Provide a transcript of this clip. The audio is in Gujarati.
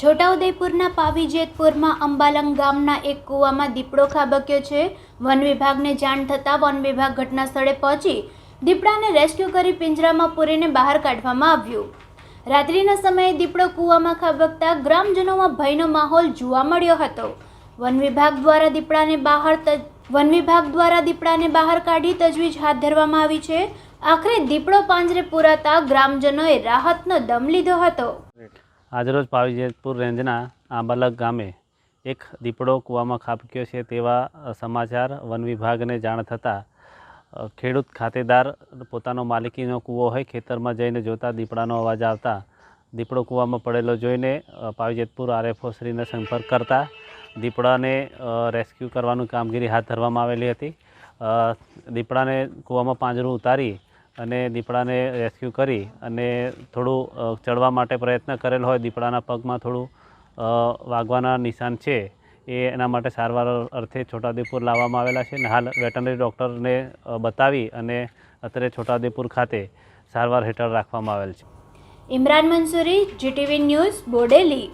છોટાઉદેપુરના પાવી જેતપુરમાં અંબાલંગ ગામના એક કૂવામાં દીપડો ખાબક્યો છે. વન વિભાગને જાણ થતાં વન વિભાગ ઘટના સ્થળે પહોંચી દીપડાને રેસ્ક્યુ કરી પિંજરામાં પૂરીને બહાર કાઢવામાં આવ્યું. રાત્રિના સમયે દીપડો કૂવામાં ખાબકતા ગ્રામજનોમાં ભયનો માહોલ જોવા મળ્યો હતો. વન વિભાગ દ્વારા દીપડાને બહાર વન વિભાગ દ્વારા દીપડાને બહાર કાઢી તજવીજ હાથ ધરવામાં આવી છે. આખરે દીપડો પાંજરે પુરાતા ગ્રામજનોએ રાહતનો દમ લીધો હતો. આજરોજ પાવીજેતપુર રેન્જના આંબાલક ગામે એક દીપડો કૂવામાં ખાબક્યો છે તેવા સમાચાર વન વિભાગને જાણ થતાં ખેડૂત ખાતેદાર પોતાનો માલિકીનો કૂવો હોય ખેતરમાં જઈને જોતા દીપડાનો અવાજ આવતા દીપડો કૂવામાં પડેલો જોઈને પાવીજેતપુર આરએફઓ શ્રીને સંપર્ક કરતા દીપડાને રેસ્ક્યુ કરવાનું કામગીરી હાથ ધરવામાં આવેલી હતી. દીપડાને કૂવામાં પાંજરું ઉતારી અને દીપડાને રેસ્ક્યુ કરી અને થોડું ચડવા માટે પ્રયત્ન કરેલ હોય, દીપડાના પગમાં થોડું વાગવાના નિશાન છે, એ એના માટે સારવાર અર્થે છોટાઉદેપુર લાવવામાં આવેલા છે અને હાલ વેટનરી ડૉક્ટરને બતાવી અને અત્યારે છોટાઉદેપુર ખાતે સારવાર હેઠળ રાખવામાં આવેલ છે. Imran Mansuri, GTV news, Bodeli.